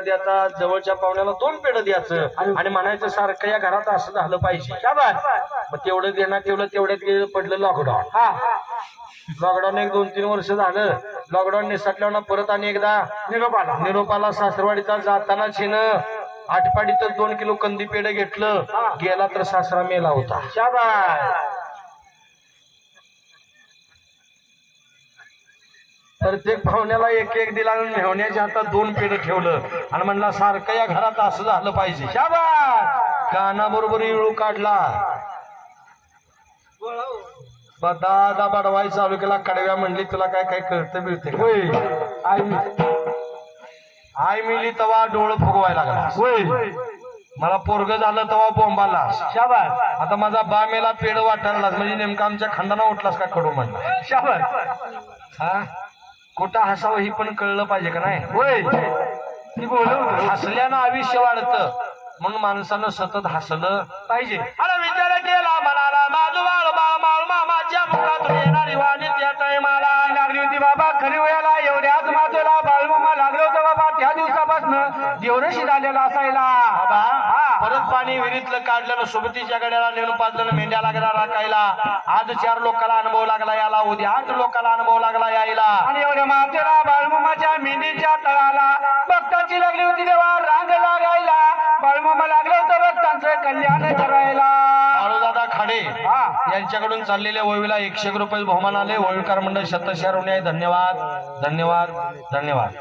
पेढा द्यायचा जवळच्या पाहुण्याला दोन पेढं द्यायचं. आणि म्हणायचं सारखं या घरात असं झालं पाहिजे. मग तेवढं देण्यात ठेवलं तेवढ्यात पडलं लॉकडाऊन लॉकडाऊन एक दोन तीन वर्ष झालं. लॉकडाऊन निसटल्यावर परत आणि एकदा निरोपाला. निरोपाला सासरवाडीचा जाताना छिन आठपाडीतच दोन किलो कंदी पेढ घेतलं. गेला तर सासरा मेला होता. प्रत्येक पाहुण्याला एक एक दिला आणि मेहण्याच्या हातात दोन पेढ ठेवलं. आणि म्हणला सारखं या घरात असं झालं पाहिजे. शाबास! कानाबरोबर इळू काढला. दादा बडवाई चालू केला. कडव्या म्हणली तुला काय काय कळतं मिळते होय. आई आई मिली तवा डोळ फुगवायला लागला. होय. मला पोरग झालं तेव्हा बोंबाला शाबास. आता माझा बा मेला पेड वाटायला म्हणजे नेमका आमच्या खंडाना उठलास का कडू म्हणला. शाबास. हा? कुठं हसावं ही पण कळलं पाहिजे का नाही? होय. ती बोलव हसल्यानं आयुष्य वाढतं. म्हणून माणसानं सतत हसलं पाहिजे. अरे विचार केला म्हणाला माझू बाळ माळ मामाच्या मुखातून येणारी वाणी त्या टायमाला. लागली होती बाबा खरी वेळेला एवढ्याच माझ्याला बाळमामा लागलो होतं बाबा त्या दिवसापासून देवरशी झालेला असायला. पाणी विहिरीतलं काढलं सोबतीच्या गड्याला नेऊन पाजलं मेंढ्या लागला राखायला. आज चार लोकांना अनुभव लागला याला उद्या आठ लोकांना अनुभव लागला यायला. आणि एवढ्या मातेला बाळमामाच्या मेंढीच्या तळाला भक्ताची लागली होती देवा रांग लागायला. बाळमामा लागलं होतं भक्तांचं कल्याण करायला. दादा खाडे यांच्याकडून चाललेल्या ओळीला एकशे रुपये बहुमान आले. ओळीकार मंडळ शतशा ऋणी धन्यवाद. धन्यवाद. धन्यवाद.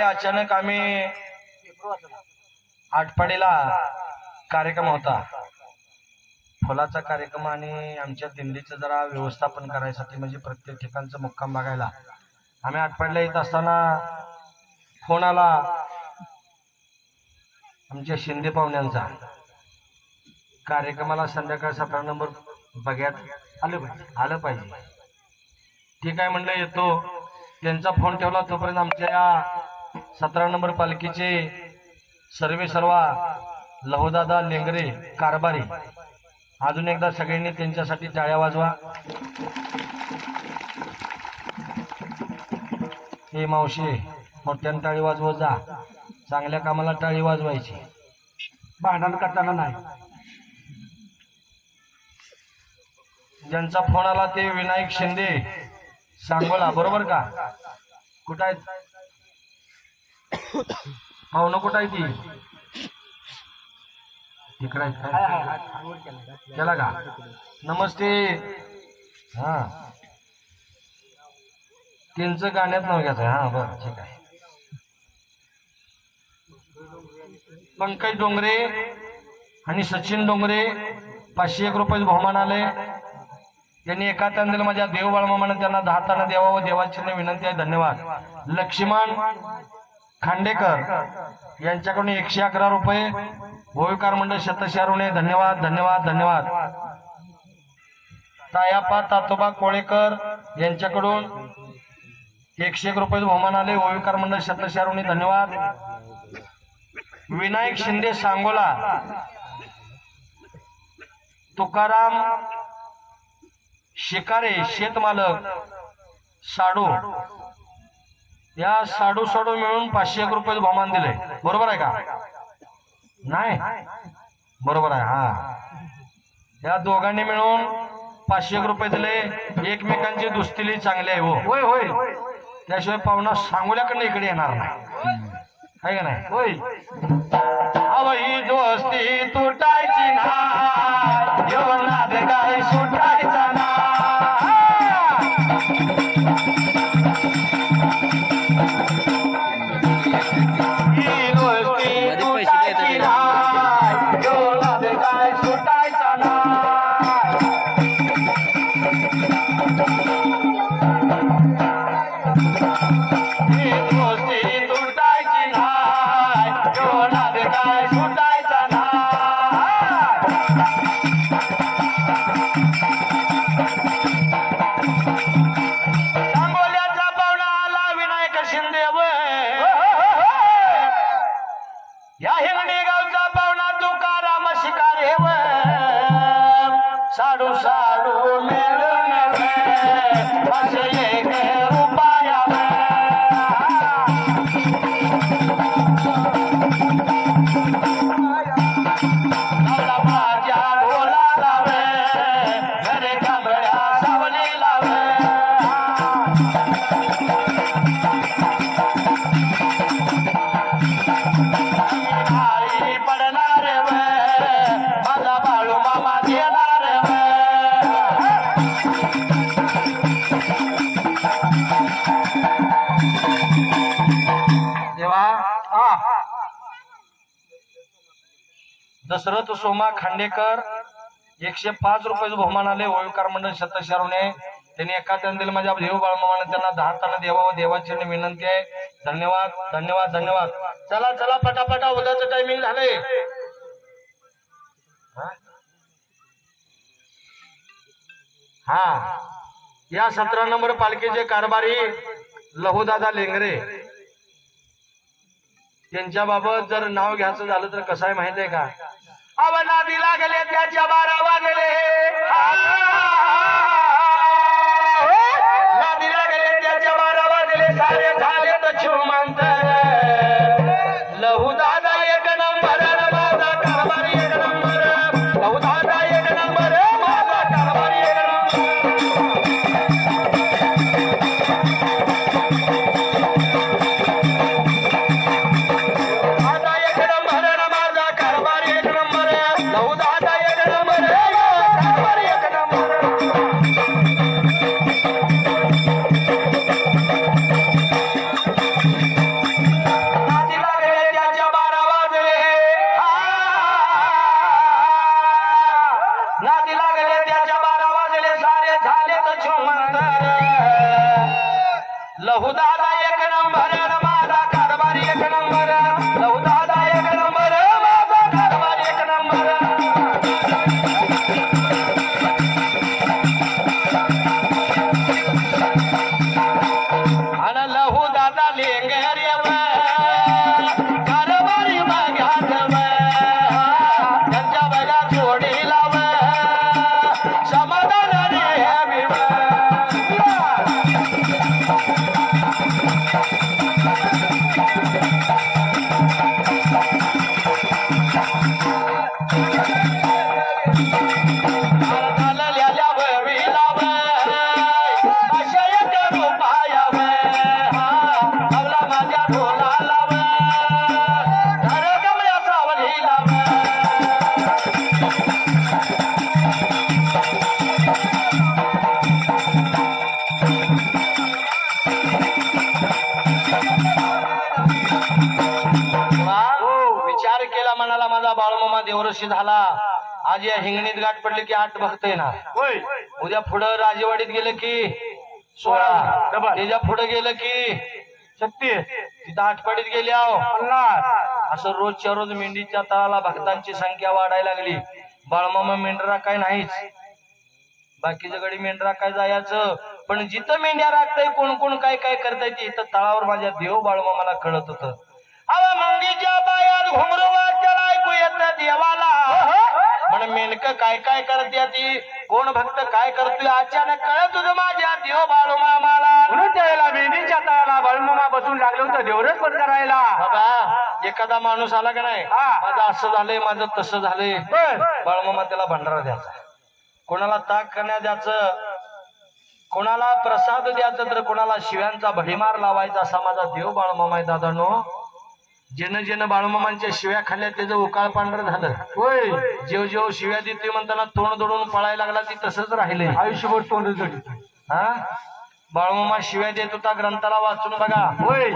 सकाळी अचानक आम्ही आटपाडीला कार्यक्रम होता. फुलाचा कार्यक्रम आणि आमच्या दिंडीचं जरा व्यवस्थापन करायसाठी म्हणजे प्रत्येक ठिकाणचं मुक्काम बघायला. आम्ही आटपाडीला येत असताना फोन आला. आमच्या शिंदे पाहुण्यांचा. कार्यक्रमाला संध्याकाळ सतरा नंबर बघ्यात आलं पाहिजे आलं पाहिजे. ठीक आहे म्हणलं येतो. त्यांचा फोन ठेवला तोपर्यंत आमच्या या सतरा नंबर पालखीचे सर्वे सर्वा लहुदादा लेंगरे कारभारी. अजून एकदा सगळ्यांनी त्यांच्यासाठी टाळ्या वाजवा. हे मावशी मोठ्यानं टाळी वाजवत जा. चांगल्या कामाला टाळी वाजवायची. भांडण करताना नाही. ज्यांचा फोन आला ते विनायक शिंदे. सांगोला बरोबर का? कुठं आहेत? पाहुणं कुठं आहे ती? तिकडे केला का? नमस्ते. हा. त्यांचं गाण्यात नाव घ्यायचं हा बरं ठीक आहे. पंकज डोंगरे आणि सचिन डोंगरे पाचशे एक रुपये बहुमान आले त्यांनी एका तांदूळ माझ्या देवबाळ बाळमामानं त्यांना दहा ताना द्यावा व देवाची विनंती आहे. धन्यवाद. लक्ष्मण खांडेकर यांच्याकडून एकशे अकरा रुपये. भोविकार मंडळ शतशारुणे धन्यवाद धन्यवाद धन्यवाद. तायापा तातोबा कोळेकर यांच्याकडून एकशे एक रुपये बहुमान आले. भोविकार मंडळ शतशारुणे धन्यवाद. विनायक शिंदे सांगोला तुकाराम शिकारे शेतमालक साडू. या साडू साडू मिळून पाचशे एक रुपये बहुमान दिले. बरोबर आहे का? नाही? बरोबर आहे हा. या दोघांनी मिळून पाचशे एक रुपये दिले. एकमेकांची दुस्तीली चांगली आहे हो. होय होय. त्याशिवाय पाहुणा सांगोल्याकडनं इकडे येणार नाही. आहे का नाही? होय. अवही दोस्ती तुटायची ना सोमा खांडेकर एकशे पाच रुपयाचं बहुमान आले. ओळकार मंडळ शतशरवणे त्यांनी एका दिले माझ्या देव बाळमामाने त्यांना दहा ताना देवा देवाची विनंती आहे. धन्यवाद धन्यवाद धन्यवाद. चला चला पटापटा उद्याचं टायमिंग झालंय हा? हा. या सतरा नंबर पालखीचे कारभारी लहुदादा लेंगरे. त्यांच्याबाबत जर नाव घ्यायचं झालं तर कसं आहे माहीत आहे का? अवनादी लागले त्याच्या बारा वाजले. नादी लागले त्याच्या बारा वाजले. सारे लहू एक नंबर आज या हिंगणीत गाठ पडली की आठ भक्त येणार. उद्या पुढं राजेवाडीत गेलं की सोळा. त्याच्या पुढे गेलं की छत्तीस. तिथं आठपाडीत गेली आहो. पन्नास. असं रोजच्या रोज मेंढीच्या तळाला भक्तांची संख्या वाढायला लागली. बाळमामा मेंढरा काय नाहीच. बाकीच्या गडी मेंढरा काय जायचं? पण जिथं मेंढ्या राखताय कोण कोण काय काय करताय ते इथं तळावर माझ्या देव बाळमामाला कळत होत. अवा मंगीच्या पायात घुमरवा त्याला ऐकू येत देवाला. आणि मेनक काय काय करते ती? कोण भक्त काय करतोय? अचानक कळत तुझं माझ्या देव बाळू मामाला. म्हणून त्यावेळेला वेणीच्या तळाला बाळूमामा बसून लागलं होतं देवरच पण करायला. बाबा एखादा माणूस आला का नाही. माझं असं झालंय माझं तसं झालंय. बाळमामा त्याला भंडारा द्यायचा. कोणाला ताक करण्या द्यायचं कोणाला प्रसाद द्यायचं तर कोणाला शिव्यांचा भडीमार लावायचा असा माझा देव बाळमामा आहे दादानो. जेनं जेनं बाळमामांच्या शिव्या खाल्ल्या त्याचं उकाळ पांढरं झालं. होय. जेव जेव शिव्या देते म्हणताना तोंड दडून पळायला लागला ती तसंच राहिलंय. आयुष्यभर तोंड हा? बाळमामा शिव्या देत होता ग्रंथाला वाचून बघा. होय.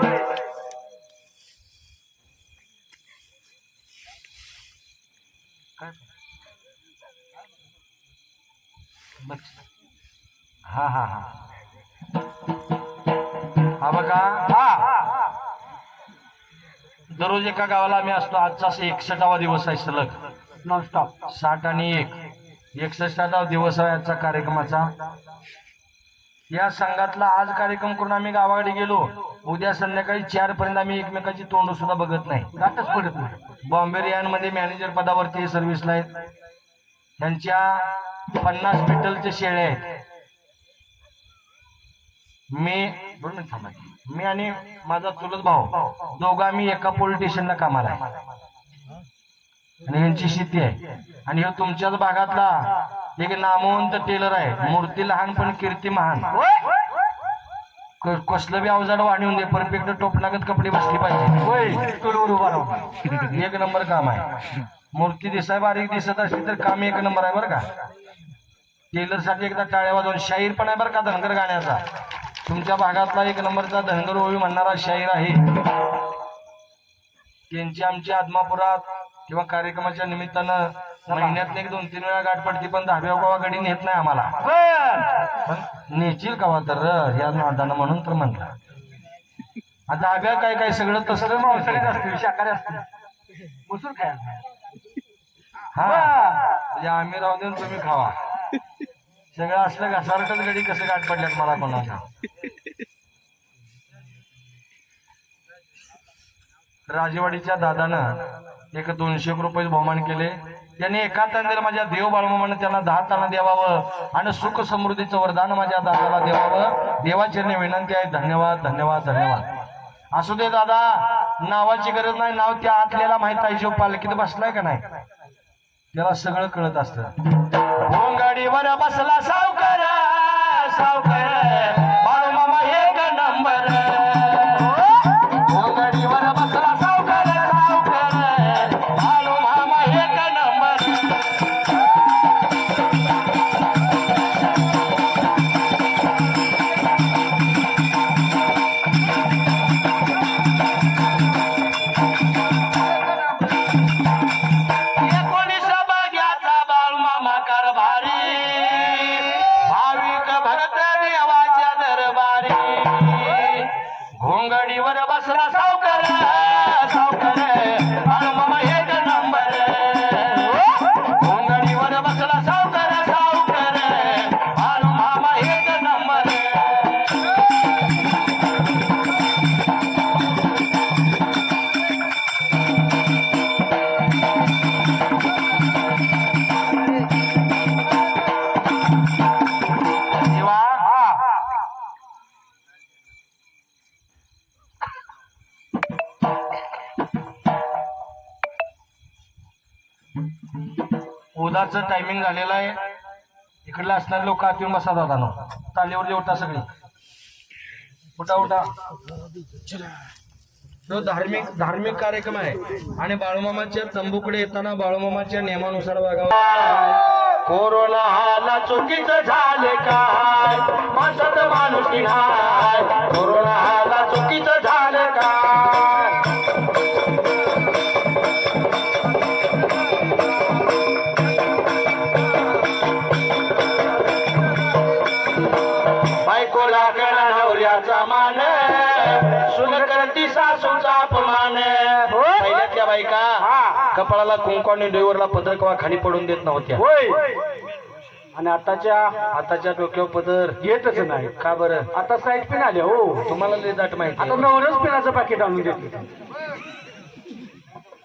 हा हा हा. हा बघा. हा. दररोज एका गावाला आम्ही असतो. आजचा एकसष्टावा दिवस आहे सलग. नॉनस्टॉप साठ आणि एक. एकसष्टावा दिवस आहे आजचा कार्यक्रमाचा. या संघातला आज कार्यक्रम करून आम्ही गावाकडे गेलो. उद्या संध्याकाळी चार पर्यंत आम्ही एकमेकाची तोंड सुद्धा बघत नाही. गाठच पडत नाही. बॉम्बे रियानमध्ये मॅनेजर पदावरती सर्व्हिसला आहेत. त्यांच्या पन्नास पिटलचे शेळे आहेत. मी दोन मिनिट थांबा. मी आणि माझा चुलत भाऊ दोघं आम्ही एका पोलीस स्टेशनला कामाला आहे. आणि यांची शेती आहे. आणि ह्यो तुमच्याच भागातला एक नामवंत टेलर आहे. मूर्ती लहान पण कीर्ती महान. कसलं बी अवजाड वाढवून दे परफेक्ट टोप लागत कपडे बसली पाहिजे. एक नंबर काम आहे. मूर्ती दिसाय बारीक दिसत असली तर काम एक नंबर आहे बरं का? टेलरसाठी एकदा टाळ्या वाजवून शाहीर पण आहे बरं का धनगर गाण्याचा. तुमच्या भागातला एक नंबरचा धनगर ओळी म्हणणारा शाहीर आहे. त्यांची आमची आदमापुरात किंवा कार्यक्रमाच्या निमित्तानं महिन्यात एक दोन तीन वेळा गाठ पडते पण दहाव्या गावा गडी नेत नाही आम्हाला. पण नेचील कवा तर र, या नादानं म्हणून तर म्हणला. आता दहाव्या काय काय सगळं तसं मांसाहारी असतील शाकाहारी मसूर खायला. हा म्हणजे आम्ही राहून देऊन तुम्ही खावा. सगळं असलं घसारटच गडी कसं गाठ पडल्यात मला कोणाला? राजेवाडीच्या दादानं एक दोनशे रुपये बहुमान केले. त्यांनी एका तांदेला माझ्या देव बाळमामानं त्यांना दहा ताना द्यावावं आणि सुख समृद्धीचं वरदान माझ्या दादाला द्यावावं देवाचरणी विनंती आहे. धन्यवाद धन्यवाद धन्यवाद. असू दे दादा नावाची गरज नाही. नाव त्या आतल्याला माहीत आहे. जो पालखीत बसलाय का नाही? त्याला सगळं कळत असतं. गाडीवर बसला सावकार सावकार. उदाचं टायमिंग झालेलं आहे. इकडले असणारे लोक आत येऊन बसा दादा तालीवर उठा सगळी. उठा उठा. तो धार्मिक धार्मिक कार्यक्रम आहे आणि बाळूमामाच्या तंबूकडे येताना बाळूमामाच्या नियमानुसार वागावं. कोरोना हाला चुकीचं झाले काय? माणसात माणूस कोरोना हाला चुकीचं झालं काय? मान सुन करती सासूचा अपमान. पहिल्यातल्या बायका कपाळाला कुंकवाने डोईवरला पदर किंवा खाली पडून देत नव्हत्या. आणि आताच्या आताच्या डोक्यावर पदर येतच नाही. का बरं? आता साईड पिन आले हो. तुम्हाला लय दाट माहिती आता. नवरच पिनाचं पाकिट आणून देते.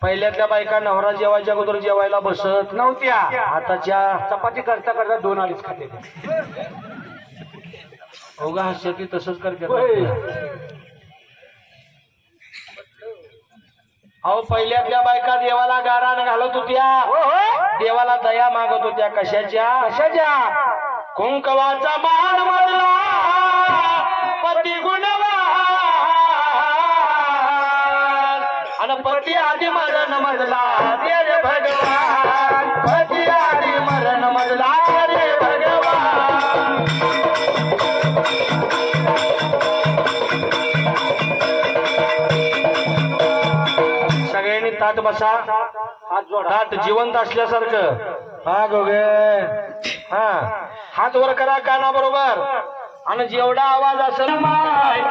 पहिल्यातल्या बायका नवरा जेवायच्या अगोदर जेवायला बसत नव्हत्या. आताच्या चपाती करता करता दोन अडीच खाते. अवघा हास्य तसंच करते. अहो पहिल्यातल्या बायका देवाला गाराण घालत होत्या. देवाला दया मागत होत्या. कशाच्या? कशाच्या? कुंकवाचा बाण मरला पती गुणवान. आणि पती आधी मरण मरला रे भगवान. पती आधी मरण मरला रे भगवान ताट बसा. ताट जिवंत असल्यासारखं. हा गोगे हो हा. हात वर करा काना बरोबर आणि जेवढा आवाज असेल माय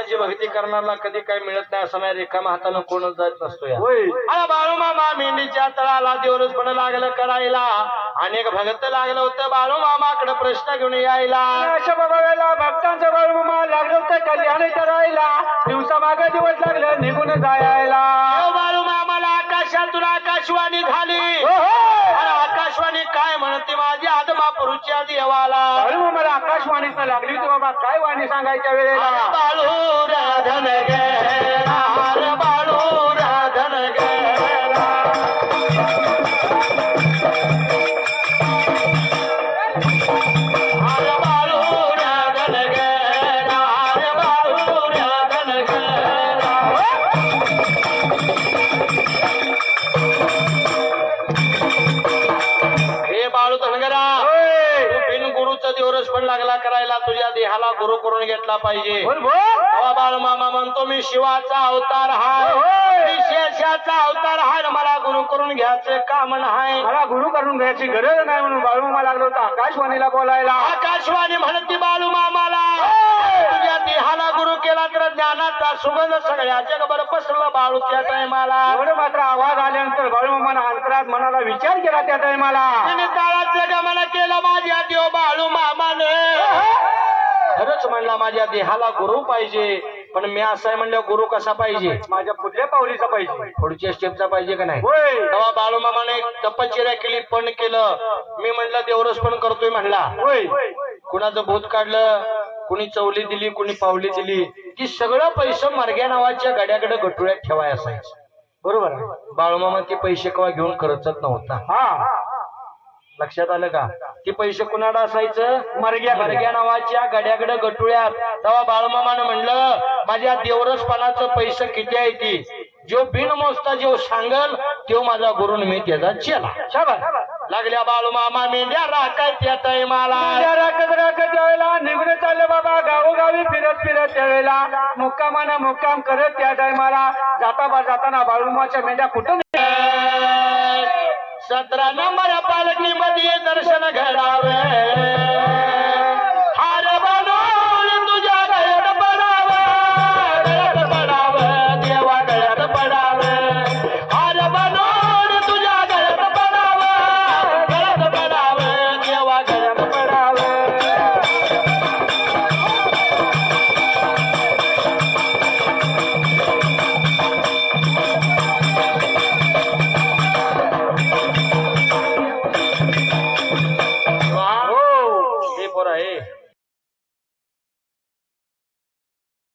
देवाची भक्ती करणारा कधी काही मिळत नाही असं नाही रिकाम्या हातानं कोणच जात नसतो या. होय. अरे बाळू मामा मेंढीच्या तळाला देवरच पण लागलं करायला. अनेक भगत लागलं होतं बाळू मामाकडे प्रश्न घेऊन यायला. अशा बाबाला भक्तांचं बाळूमा लागलं होतं कल्याण करायला दिवसा मागे दिवस लागलं निघून जायला. बाळू मामाला आकाशातून आकाशवाणी झाली. हो, हो. आकाशवाणी काय म्हणते माझी? आदमा पुरुषच्या देवाला बाळू मला आकाशवाणीच लागली होती बाबा. काय वाणी सांगायच्या वेळेला? बाळू राधन करून घेतला पाहिजे. बाळ मामा म्हणतो मी शिवाचा अवतार हाय. मी शेषाचा अवतार हाय. मला गुरु करून घ्यायचं काम नाही. मला गुरु करून घ्यायची गरज नाही म्हणून बाळू मामा लागलो होतं. आकाशवाणीला बोलायला. आकाशवाणी म्हणती बाळू मामाला तुझ्या देहाला गुरु केला तर ज्ञानाचा सुगंध सगळ्या जगभर पसरला बाळू त्या टायमाला. एवढं मात्र आवाज आल्यानंतर बाळू मामानं अंतरात मनाला विचार केला त्या टायमाला. तिने काळाचं गमन केलं माझ्या देव बाळू मामाने. खरंच म्हणला माझ्या देहाला गुरु पाहिजे. पण मी असं म्हणलं गुरु कसा पाहिजे? माझ्या पुढल्या पावलीचा पाहिजे. पुढच्या स्टेपचा पाहिजे का नाही? तेव्हा बाळूमामाने एक तपश्चर्या केली पण केलं. मी म्हणलं देवरस पण करतोय म्हणला. कुणाचं भूत काढलं कुणी चवली दिली कुणी पावली दिली की सगळं पैसे मरग्या नावाच्या गड्याकडे गटुळ्यात ठेवाय असायचं बरोबर. बाळूमामा ते पैसे केव्हा घेऊन खर्चत नव्हता. हा. लक्षात आलं का? ते पैसे कुणाला असायचं? मरग्या मरग्या नावाच्या गड्याकडे गटुळ्यात. तेव्हा बाळूमामानं म्हणलं माझ्या देवरसपणाचं पैसे किती आहे ती? जो बिन मोजता जो सांगल तो माझा गुरुन मी त्याचा चेला. शाबास. लागल्या बाळूमामा मेंढ्या राखाय त्या टायमाला त्या राखत राखत त्यावेळेला निघून चाललं बाबा. गावोगावी फिरत फिरत त्यावेळेला मुक्कामाना मुक्काम करत त्या टायमाला जाता बा जाताना बाळूमाच्या मेंढ्या कुठं सतरा नंबर